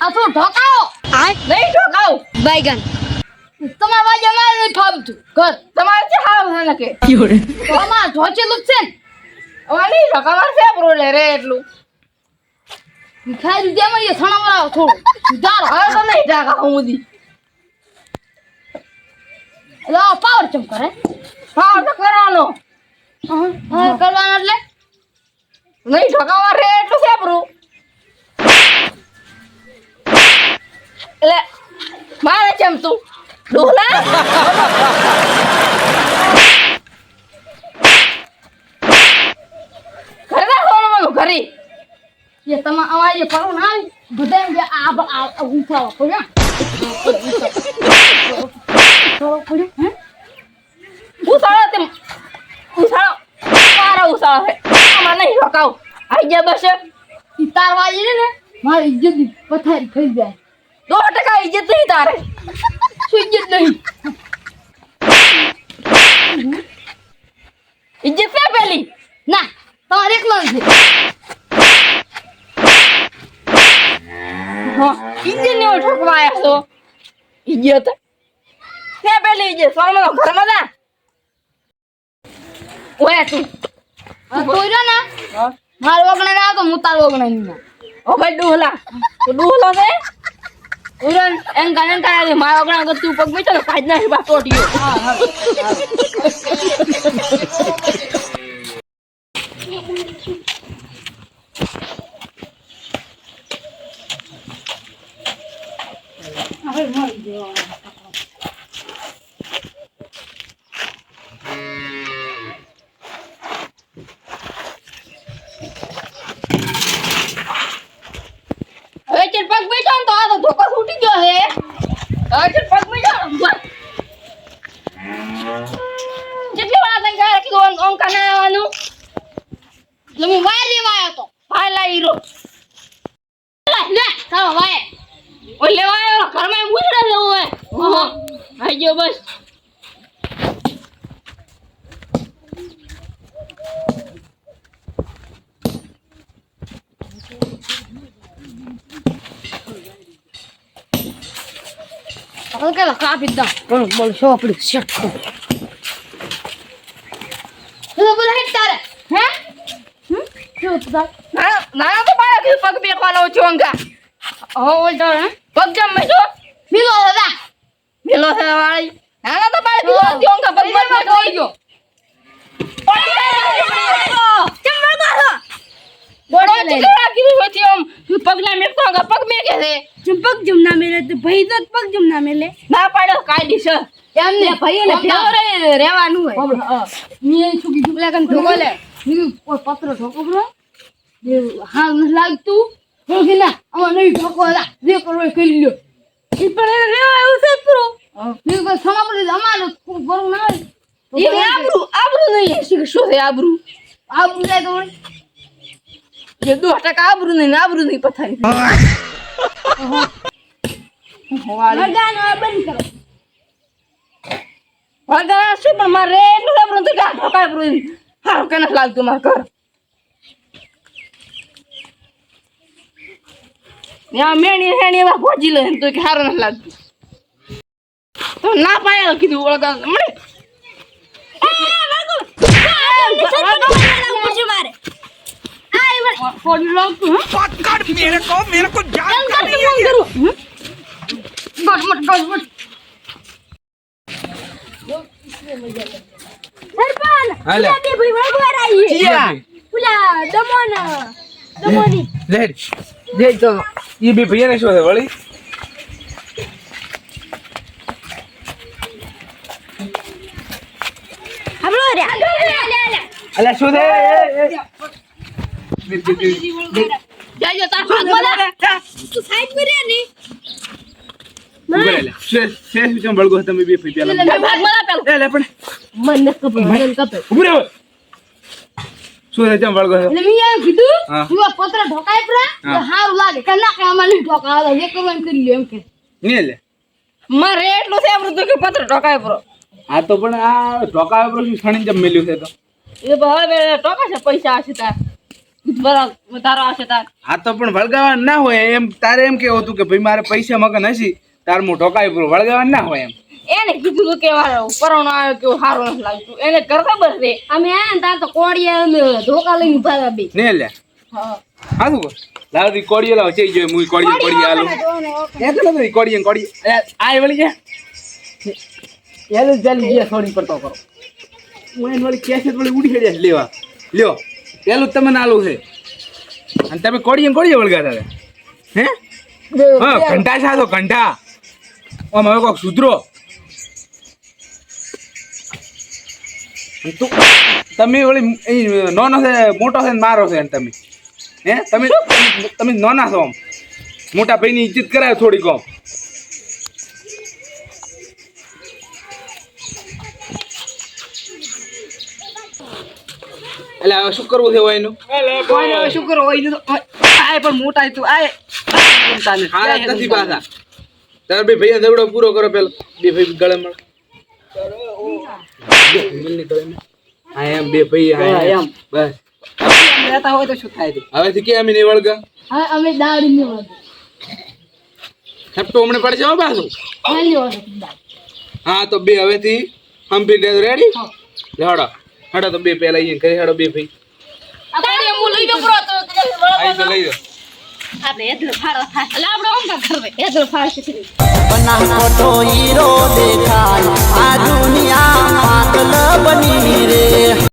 આ તો ઢોકાવો. આ નહીં ઢોકાવ. બાયગન. તમારા વાજે અમારે નહીં ફાવતું. ઘર. તમારે છે હાવ છે ને કે તો અમારે ઢોચેલું જ છે ને. અમારે નહીં ઢોકાવા છે પ્રો લે રે એટલું. ખાઈ દીધી એમાં એ સણા વાળો થોડું. સુધારો હવે તો નહીં ઢાકા હું દી. એટલે આ પાવર ચમ કરે. હા તો કરવાનો. હા કરવાનો એટલે? નહીં ઢોકાવા રે એટલું છે પ્રો એટલે મારે કેમ તું? ડોલા ઘરે રાખવાનું ઘરે. એ તમે અમારે જે ના આવી બધા એમ કે આ આ ઉઠાવો પડ્યો. ઉસાળો તેમ. ઉસાળો મારા ઉસાળો છે. આમાં નહીં રોકાવ. આઈ ગયા બસ. તાર વાજે ને મારી ઇજ્જત પથારી થઈ જાય. દો ટકા ઇજ્જત નહીં તારે. શું ઇજ્જત નહીં? ઇજ્જત છે પેલી? ના તમારે એકલો હા ઇજ્જત ને ઠોકવા આવ્યા છો. ઇજ્જત? છે પેલી ઇજ્જત? સોલમાનો ઘરમાં જા. ઓય તું. રહ્યો ને. મારો વગણે ના તો હું તારો વગણે નહીં ઓ ભાઈ ડુહલા. તું ડુહલો છે? ઉરન એમ કાને કરાવી મારા ગણા અગર તું પગ બેઠો ને કાજ ના બા તોડ્યો હવે ચલ પગ બેઠો તો આ તો ધોકો ફૂટી ગયો હે. હવે ચલ પગ બેઠો. જેટલી વાર તને કહે કે ઓમ કાને આવવાનું? એટલે હું વાય લેવા આવ્યો તો ભાઈ લા હીરો લે તારો વાય ઓય લેવા આવ્યો ઘરમાં મૂછડા લેવો હે ઓહો આઈ ગયો બસ કે કાપી દા બોલ બોલ શો પડ્યું શટ તો બોલ હેડ તારે હે હમ શું તાર ના ના તો મારા કે પગ બેકવાનો છું અંગા હો બોલ તાર હે પગ જમ મેસો બીજો દાદા મેલો છે વાળી ના ના તો મારા બીજો અંગા અંગા પગ મત મેકો કોઈ ગયો બોડો ચીકરા કીધું હોતી આમ પગ ના મેકતો અંગા પગ મેકે છે? ચંપક જમના મેલે તો ભાઈ તો પગ જમના મેલે. ના પાડ્યો કાયદેસર એમને ભાઈ રહેવાનું હોય. હા. મેં છોકી છોકલા કન ઠોકો લે. મેં કોઈ પત્ર ઠોકો બરો હા નથી લાગતું. હું કે ના નહીં ઠોકો લા. જે કરવો એ કરી લ્યો. પણ એને રહેવા એવું છે પ્રો મેં કોઈ સમા પડી કરું ના એ આબરૂ આબરૂ નહીં. શી શું છે આબરૂ? આ બુજાય તો. જે દો ટકા આબરૂ નહીં આબરૂ નહીં પથારી. વળગા શું પણ મારે એટલું આબરૂ તો કા ઠોકા આબરૂ હારું કે નથી લાગતું મારે ઘર. મેણી હેણી એવા ભોજી લે તો કે હારું નથી લાગતું. તો ના પાડે કીધું વળગા મળે पकड़ लो पकड़ मेरे को मेरे को जान कर नहीं है करो बस मत बस मत सरपन हेलो ये भाई मेरे को आ रही है या पुला दमन दमनी ले ले तो ये भी भैया ने शो है वाली हम लोग रे अल्लाह शो दे ભઈ પેલા ભાગ બોલા. તું ઠોકાય પરા કે ના મારે એટલું છે કે પત્ર ઠોકાય પ્રો આ તો પણ આ ઢોકા પર શું છણી જમ મેલ્યું છે તો એ હવે ટોકા છે, પૈસા હશે તાર વધારો આવશે તાર. આ તો પણ વળગાવા ના હોય એમ તારે એમ કેવું હતું કે ભાઈ મારે પૈસા મગન હશી તાર હું ઢોકાઈ પૂરું વળગાવા ના હોય એમ. એને કીધું તું કે પરોણો આવ્યો કે સારું નથી લાગતું. એને ઘર ખબર છે? અમે આયા ને તાર તો કોળીએ અમે ધોકા લઈને ઊભા રહ્યા બે. ને લે હા. હા શું લાવ દી કોડીએ લાવ જોઈ મુઈ કોડીએ કોડીએ આલું એ તો નથી કોડીએ કોડીએ આ વળી ગયા? એલું જલ્દી ગયા થોડી પડતો કરો. હું એને વળી કેસેટ વળી ઉડી હેડ્યા લેવા. લ્યો. પેલું જ તમને આલું છે. અને તમે કોડીએ કોડીએ વળગાતા હતા. હે? હા ઘંટા તો ઘંટા. આમ હવે કોક સુધરો. તું તમે વળી નાનો છે મોટો છે ને મારો છે તમે. હે? તમે તમે નાના છો આમ. મોટા ભાઈની ઇજ્જત કરાય થોડીક આમ. એટલે હવે શું કરવું છે એનું કોઈને હવે શું કરો હોય તો આય પણ મોટા તું આય. હા નથી પાછા. તાર બે ભાઈ દવડો પૂરો કરો પેલો. બે ભાઈ ગળે મળે હા એમ બે ભાઈ હા એમ. બસ. રહેતા હોય તો શું થાય હવેથી કે અમે નહીં વળગા હા અમે દાડી હમણાં પડશે હો પાછું. હા તો બે હવેથી હમ્પી રેડી લેડો હેડો તો બે પેલા અહીંયા ઘરે હાડો બે ભાઈ. હીરો દેખાય. આ દુનિયા પાગલ બની રે.